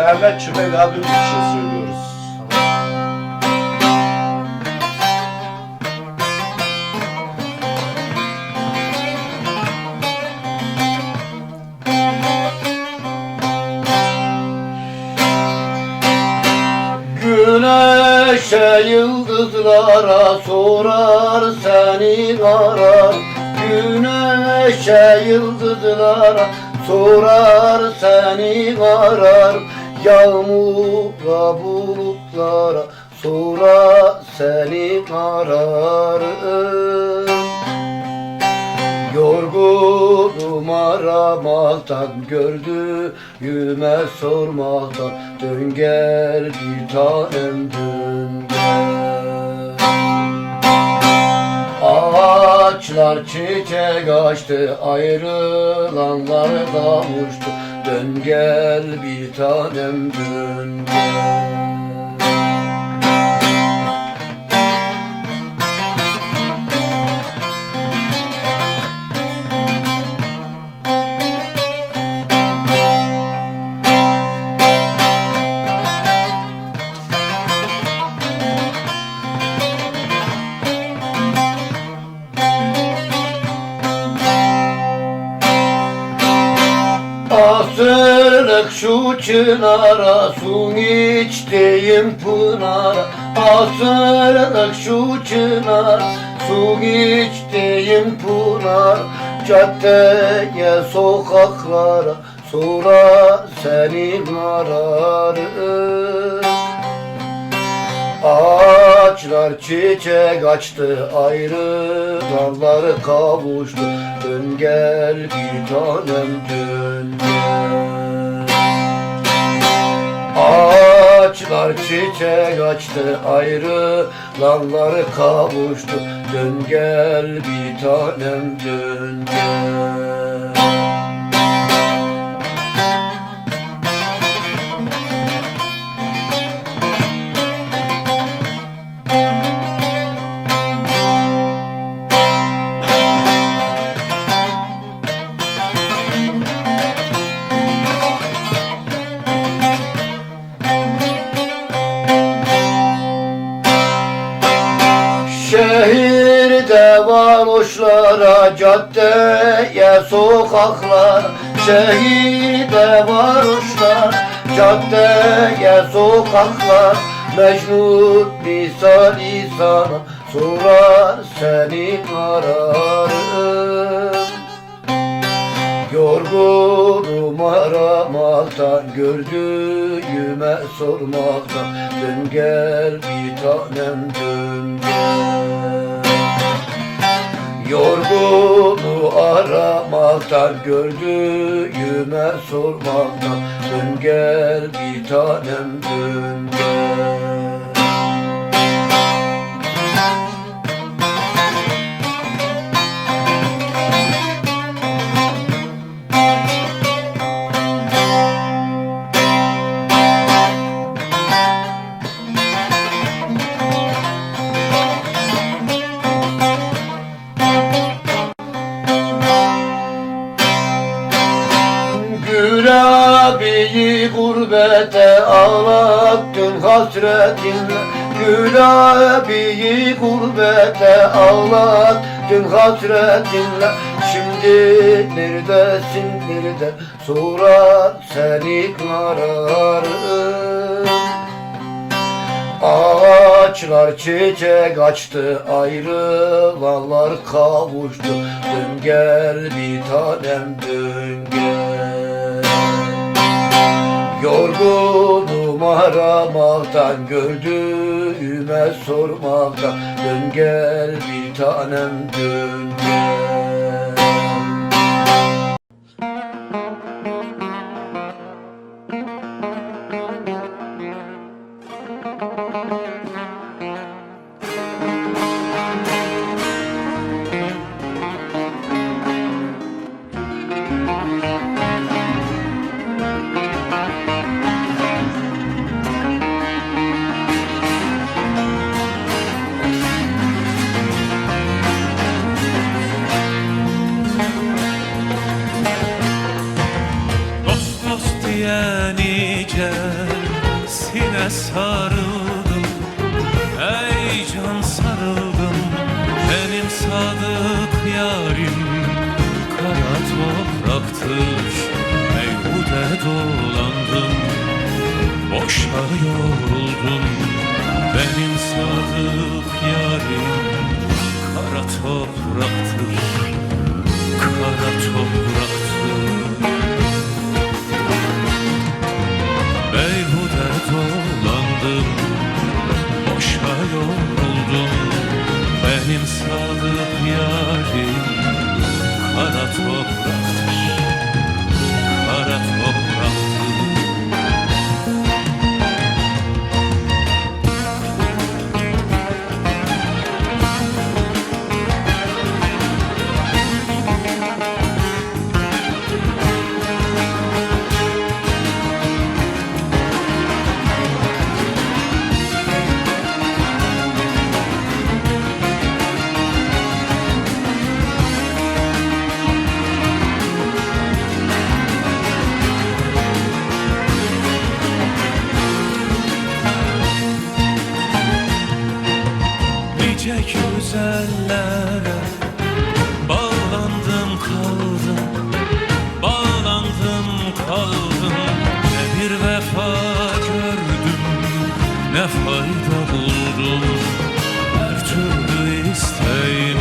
Mehmet Çümek abim için söylüyoruz. Güneşe yıldızlara sorar seni arar Güneşe yıldızlara sorar seni arar Yağmura bulutlara sorar seni arar Yorgunum aramaktan gördüğüme sormaktan Dön gel bir tanem dön Ağaçlar çiçek açtı ayrılanlar kavuştu Dön gel bir tanem dön gel Asırlık şu çınara su içtiğim pınara. Asırlık şu çınar su içtiğim pınar Caddeye sokaklara sonra seni ararım Ağaçlar çiçek açtı ayrı dalları kavuştu. Dön gel bir tanem dön gel. Ağaçlar çiçek açtı ayrı dalları kavuştu. Dön gel bir tanem dön gel Şehirde varoşlara, caddeye, sokaklar. Şehirde varoşlar, caddeye, sokaklar. Mecnun misali sana sorar seni ararım Yorgunum aramaktan Gördüğüme sormaktan Dön gel bir tanem dön gel. Yorgunu aramaktan Gördüğüme sormaktan Dön gel bir tanem dön gel gurbete ağlattın hasretinle Gülabiyi gurbete ağlattın hasretinle Şimdi neredesin nerede? Sorar seni ararım Ağaçlar çiçek açtı ayrılanlar kavuştu. Dön gel bir tanem dön gel Yorgunum aramaktan gördüğüme sormaktan Dön gel bir tanem dön gel sarıldım. Ey can sarıldım. Benim sadık yarim Kara topraktır. Meyhude dolandım. Boşa yoruldum. Benim sadık yarim Kara topraktır. Kara topraktır güzellere. Bağlandım kaldım Bağlandım kaldım. Ne bir vefa gördüm Ne fayda buldum. Her türlü isteğim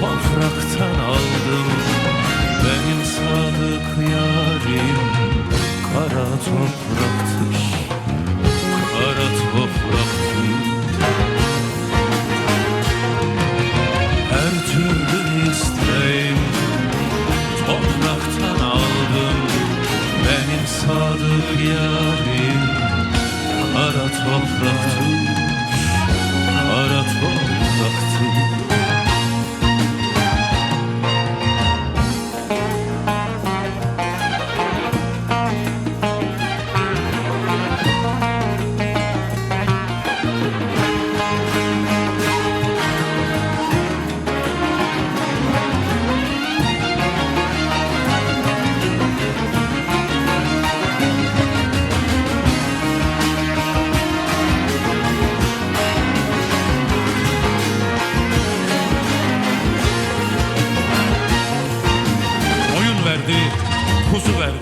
Topraktan aldım. Benim sadık yarim Kara topraktır topraktır Kara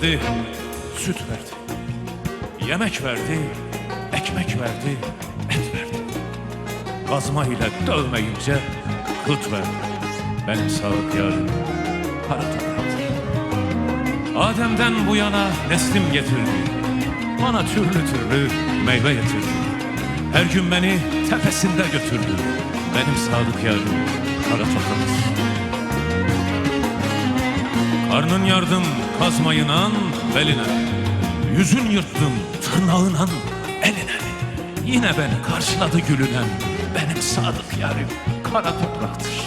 verdi, süt verdi. Yemek verdi, ekmek verdi, et verdi. Kazma ile dövmeyince kıt verdi. Benim sağlık yarim kara topraktır. Adem'den bu yana neslim getirdi. Bana türlü türlü meyve getirdi. Her gün beni tepesinde götürdü. Benim sadık yarim kara topraktır. Karnın yardım kazmayınan beline. Yüzün yırttım tırnağınan eline. Yine beni karşıladı gülünen Benim sadık yarim kara topraktır